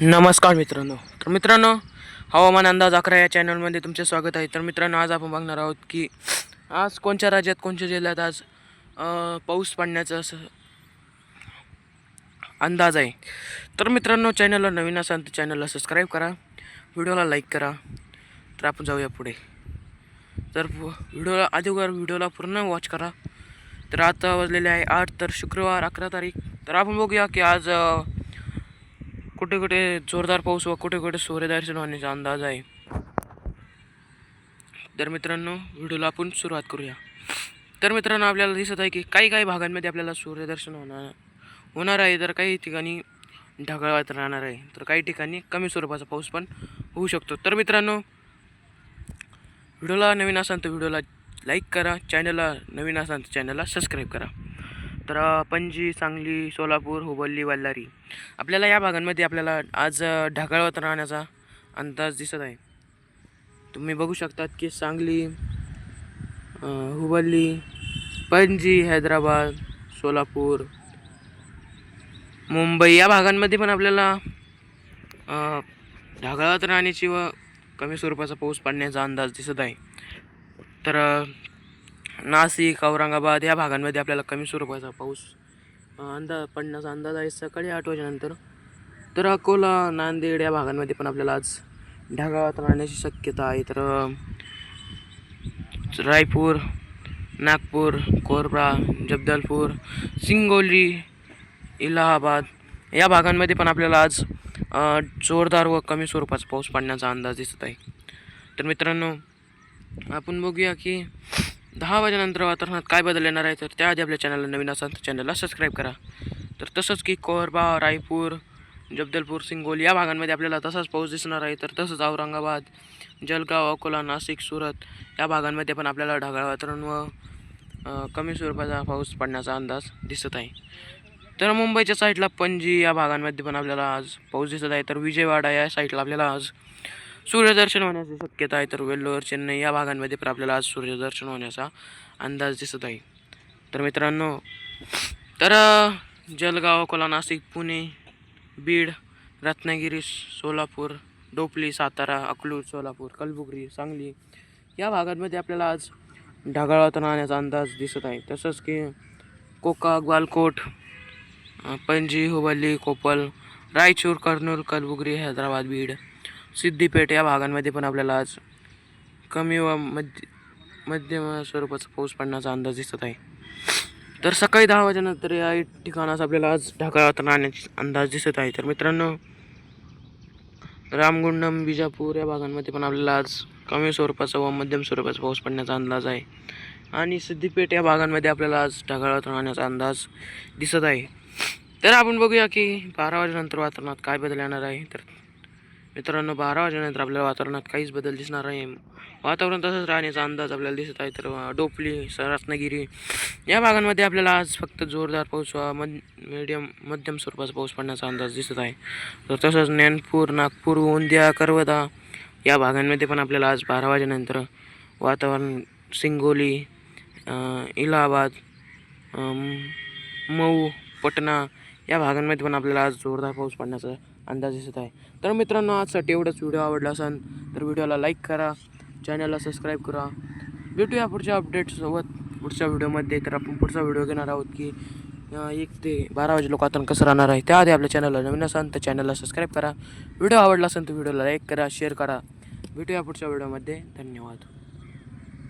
नमस्कार मित्रांनो. तर मित्रांनो हवामान अंदाज अकरा या चॅनलमध्ये तुमचे स्वागत आहे. तर मित्रांनो आज आपण बघणार आहोत की आज कोणत्या राज्यात कोणत्या जिल्ह्यात आज पाऊस पडण्याचा असं अंदाज आहे. तर मित्रांनो चॅनलला नवीन असाल तर चॅनलला सबस्क्राईब करा. व्हिडिओला लाईक करा. तर आपण जाऊया पुढे. तर व्हिडिओला अगोदर व्हिडिओला पूर्ण वॉच करा. तर आता वाजलेले आहे आठ तर शुक्रवार अकरा तारीख. तर आपण बघूया की आज कुठे कुठे जोरदार पाऊस व कुठे कुठे सूर्यदर्शन होण्याचा अंदाज आहे. तर मित्रांनो व्हिडिओला आपण सुरुवात करूया. तर मित्रांनो आपल्याला दिसत आहे की काही काही भागांमध्ये आपल्याला सूर्यदर्शन होणार होणार आहे तर काही ठिकाणी ढगाळात राहणार आहे. तर काही ठिकाणी कमी स्वरूपाचा पाऊस पण होऊ शकतो. तर मित्रांनो व्हिडिओला नवीन असाल तर व्हिडिओला लाईक करा. चॅनलला नवीन असाल तर चॅनलला सबस्क्राईब करा. तर पणजी सांगली सोलापूर हुबल्ली बल्लारी आपल्याला या भागांमध्ये आपल्याला आज ढगाळवत राहण्याचा अंदाज दिसत आहे. तुम्ही बघू शकतात की सांगली हुबल्ली पणजी हैदराबाद सोलापूर मुंबई या भागांमध्ये पण आपल्याला ढगाळत राहण्याची व कमी स्वरूपाचा पाऊस पडण्याचा अंदाज दिसत आहे. तर नाशिक औरंगाबाद या भागांमध्ये आपल्याला कमी स्वरूपाचा पाऊस. अंदाज पडण्याचा अंदाज आहे. सकाळी आठ वाजेनंतर तर अकोला नांदेड या भागांमध्ये पण आपल्याला आज ढगाळात राहण्याची शक्यता आहे. तर रायपूर नागपूर कोरबा जगदलपूर सिंगोली इलाहाबाद या भागांमध्ये पण आपल्याला आज जोरदार व कमी स्वरूपाचा पाऊस पडण्याचा अंदाज दिसत आहे. तर मित्रांनो आपण बघूया की दहा वाजेनंतर वातावरणात काय बदल येणार आहे तर त्याआधी आपल्या चॅनलला नवीन असाल तर चॅनलला सबस्क्राईब करा. तर तसंच की कोरबा रायपूर जगदलपूर सिंगोल या भागांमध्ये आपल्याला तसाच पाऊस दिसणार आहे तर तसंच औरंगाबाद जलगाव अकोला नाशिक सुरत या भागांमध्ये पण आपल्याला ढगाळ वातावरण व कमी स्वरूपाचा पाऊस पडण्याचा अंदाज दिसत आहे. तर मुंबईच्या साईडला पणजी या भागांमध्ये पण आपल्याला आज पाऊस दिसत आहे तर विजयवाडा या साईडला आपल्याला आज सूर्यदर्शन होण्याची शक्यता आहे तर वेल्लोर चेन्नई या भागांमध्ये पण आपल्याला आज सूर्यदर्शन होण्याचा अंदाज दिसत आहे. तर मित्रांनो तर जलगाव अकोला नाशिक पुणे बीड रत्नागिरी सोलापूर डोपली सातारा अकलूर सोलापूर कलबुगरी सांगली या भागांमध्ये आपल्याला आज ढगाळ राहण्याचा अंदाज दिसत आहे. तसंच की कोका ग्वालकोट पणजी हुबली कोपल रायचूर कर्नूल कलबुगरी हैदराबाद बीड सिद्धीपेठ या भागांमध्ये पण आपल्याला आज कमी व मध्य मध्यम स्वरूपाचा पाऊस पडण्याचा अंदाज दिसत आहे. तर सकाळी दहा वाजेनंतर या ठिकाणास आपल्याला आज ढगाळात राहण्याचा अंदाज दिसत आहे. तर मित्रांनो रामगुंडम बिजापूर या भागांमध्ये पण आपल्याला आज कमी स्वरूपाचा व मध्यम स्वरूपाचा पाऊस पडण्याचा अंदाज आहे. आणि सिद्धीपेठ या भागांमध्ये आपल्याला आज ढगाळात राहण्याचा अंदाज दिसत आहे. तर आपण बघूया की बारा वाजेनंतर वातावरणात काय बदल येणार आहे. तर मित्रांनो बारा वाजेनंतर आपल्याला वातावरणात काहीच बदल दिसणार नाही. वातावरण तसंच राहण्याचा अंदाज आपल्याला दिसत आहे तर डोपली रत्नागिरी या भागांमध्ये आपल्याला आज फक्त जोरदार पाऊस व मध मिडियम मध्यम स्वरूपाचा पाऊस पडण्याचा अंदाज दिसत आहे. तर तसंच ज्ञानपूर नागपूर गोंदिया करवदा या भागांमध्ये पण आपल्याला आज बारा वाजेनंतर वातावरण सिंगोली इलाहाबाद मऊ पटना या भागांमध्ये पण आपल्याला आज जोरदार पाऊस पडण्याचा अंदाज दिसत आहे. तर मित्रांनो आजसाठी एवढंच व्हिडिओ आवडला असेल तर व्हिडिओला लाईक करा चॅनलला सबस्क्राईब करा. भेटूया पुढच्या अपडेटसोबत पुढच्या व्हिडिओमध्ये तर आपण पुढचा व्हिडिओ घेणार आहोत की एक ते बारा वाजे लोक आता कसं राहणार आहे त्याआधी आपल्या चॅनलला नवीन असाल तर चॅनलला सबस्क्राईब करा. व्हिडिओ आवडला असेल तर व्हिडिओला लाईक करा शेअर करा. भेटूया पुढच्या व्हिडिओमध्ये धन्यवाद.